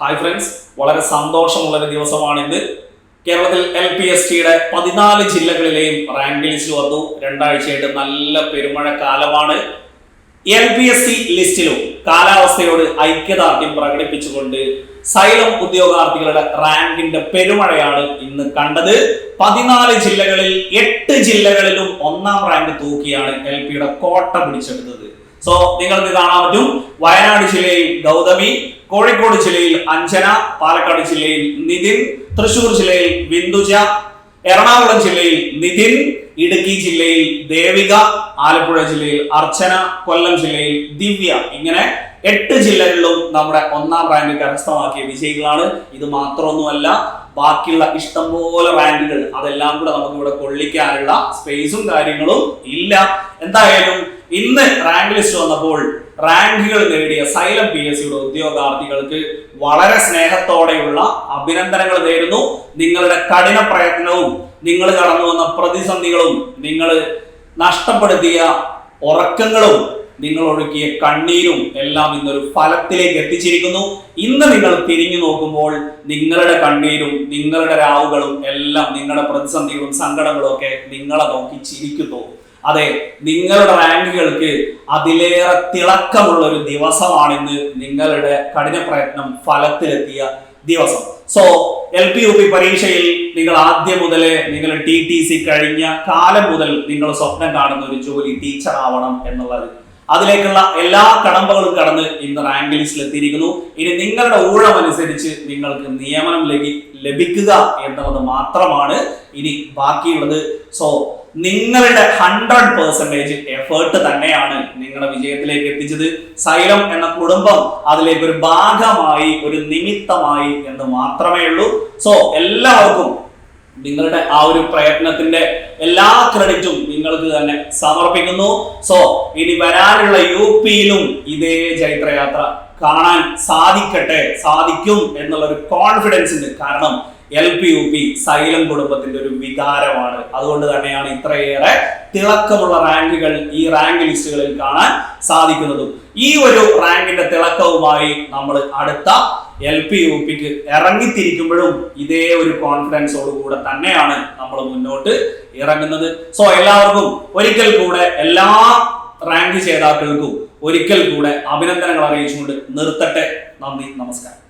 Hi friends വളരെ സന്തോഷമുള്ള ഒരു ദിവസമാണ് ഇന്ന്. കേരളത്തിൽ എൽ പി എസ് ടിയുടെ പതിനാല് ജില്ലകളിലെയും റാങ്ക് ലിസ്റ്റ് വന്നു. രണ്ടാഴ്ചയായിട്ട് നല്ല പെരുമഴ കാലമാണ് എൽ പി എസ് സി ലിസ്റ്റിലും കാലാവസ്ഥയോട് ഐക്യദാർഢ്യം പ്രകടിപ്പിച്ചുകൊണ്ട് സൈലം ഉദ്യോഗാർത്ഥികളുടെ റാങ്കിന്റെ പെരുമഴയാണ് ഇന്ന് കണ്ടത്. പതിനാല് ജില്ലകളിൽ എട്ട് ജില്ലകളിലും ഒന്നാം റാങ്ക് തൂക്കിയാണ് എൽ പിയുടെ കോട്ട പിടിച്ചെടുത്തത്. സോ നിങ്ങൾക്ക് കാണാൻ പറ്റും. വയനാട് ജില്ലയിൽ ഗൗതമി കോഴിക്കോട് ജില്ലയിൽ അഞ്ജന പാലക്കാട് ജില്ലയിൽ നിതിൻ തൃശൂർ ജില്ലയിൽ വിന്ദുജ എറണാകുളം ജില്ലയിൽ നിതിൻ ഇടുക്കി ജില്ലയിൽ ദേവിക ആലപ്പുഴ ജില്ലയിൽ അർച്ചന കൊല്ലം ജില്ലയിൽ ദിവ്യ. ഇങ്ങനെ എട്ട് ജില്ലകളിലും നമ്മുടെ ഒന്നാം റാങ്ക് കരസ്ഥമാക്കിയ വിജയികളാണ്. ഇത് മാത്രമൊന്നുമല്ല ബാക്കിയുള്ള ഇഷ്ടംപോലെ റാങ്കുകൾ അതെല്ലാം കൂടെ നമുക്ക് ഇവിടെ കൊള്ളിക്കാനുള്ള സ്പേസും കാര്യങ്ങളും ഇല്ല. എന്തായാലും ഇന്ന് റാങ്ക് ലിസ്റ്റ് വന്നപ്പോൾ റാങ്കുകൾ നേടിയ സൈലം പി എസ് സിയുടെ ഉദ്യോഗാർത്ഥികൾക്ക് വളരെ സ്നേഹത്തോടെയുള്ള അഭിനന്ദനങ്ങൾ നേരുന്നു. നിങ്ങളുടെ കഠിന പ്രയത്നവും നിങ്ങൾ കടന്നു വന്ന പ്രതിസന്ധികളും നിങ്ങൾ നഷ്ടപ്പെടുത്തിയ ഉറക്കങ്ങളും നിങ്ങൾ ഒഴുക്കിയ കണ്ണീരും എല്ലാം ഇന്നൊരു ഫലത്തിലേക്ക് എത്തിച്ചിരിക്കുന്നു. ഇന്ന് നിങ്ങൾ തിരിഞ്ഞു നോക്കുമ്പോൾ നിങ്ങളുടെ കണ്ണീരും നിങ്ങളുടെ രാവുകളും എല്ലാം നിങ്ങളുടെ പ്രതിസന്ധികളും സങ്കടങ്ങളും ഒക്കെ നിങ്ങളെ നോക്കി ചിരിക്കുന്നു. അതെ നിങ്ങളുടെ റാങ്കുകൾക്ക് അതിലേറെ തിളക്കമുള്ള ഒരു ദിവസമാണിന്ന് നിങ്ങളുടെ കഠിന പ്രയത്നം ഫലത്തിലെത്തിയ ദിവസം. So L P U P പരീക്ഷയിൽ നിങ്ങൾ ആദ്യം മുതലേ നിങ്ങൾ ടി ടി സി കഴിഞ്ഞ കാലം മുതൽ നിങ്ങൾ സ്വപ്നം കാണുന്ന ഒരു ജോലി ടീച്ചർ ആവണം എന്നുള്ളത്. അതിലേക്കുള്ള എല്ലാ കടമ്പകളും കടന്ന് ഇന്ന് റാങ്ക് ലിസ്റ്റിൽ എത്തിയിരിക്കുന്നു ഇനി നിങ്ങളുടെ ഊഴം അനുസരിച്ച് നിങ്ങൾക്ക് നിയമനം ലഭിക്കുക എന്നുള്ളത് മാത്രമാണ് ഇനി ബാക്കിയുള്ളത്. സോ നിങ്ങളുടെ ഹൺഡ്രഡ് പെർസെന്റേജ് എഫേർട്ട് തന്നെയാണ് നിങ്ങളുടെ വിജയത്തിലേക്ക് എത്തിച്ചത്. സൈലം എന്ന കുടുംബം അതിലേക്ക് ഒരു ഭാഗമായി ഒരു നിമിത്തമായി എന്ന് മാത്രമേ ഉള്ളൂ. സോ എല്ലാവർക്കും നിങ്ങളുടെ ആ ഒരു പ്രയത്നത്തിന്റെ എല്ലാ ക്രെഡിറ്റും നിങ്ങൾക്ക് തന്നെ സമർപ്പിക്കുന്നു. സോ ഇനി വരാനുള്ള യു പിയിലും ഇതേ ചൈത്രയാത്ര കാണാൻ സാധിക്കട്ടെ സാധിക്കും എന്നുള്ള ഒരു കോൺഫിഡൻസ് ഉണ്ട് കാരണം L P U P Xylem കുടുംബത്തിന്റെ ഒരു വികാരമാണ്. അതുകൊണ്ട് തന്നെയാണ് ഇത്രയേറെ തിളക്കമുള്ള റാങ്കുകൾ ഈ റാങ്ക് ലിസ്റ്റുകളിൽ കാണാൻ സാധിക്കുന്നതും. ഈ ഒരു റാങ്കിന്റെ തിളക്കവുമായി നമ്മൾ അടുത്ത എൽ പി യു പിക്ക് ഇറങ്ങിത്തിരിക്കുമ്പോഴും ഇതേ ഒരു കോൺഫിഡൻസോടുകൂടെ തന്നെയാണ് നമ്മൾ മുന്നോട്ട് ഇറങ്ങുന്നത്. സോ എല്ലാവർക്കും ഒരിക്കൽ കൂടെ എല്ലാ റാങ്ക് ജേതാക്കൾക്കും ഒരിക്കൽ കൂടെ അഭിനന്ദനങ്ങൾ അറിയിച്ചുകൊണ്ട് നിർത്തട്ടെ. നന്ദി നമസ്കാരം.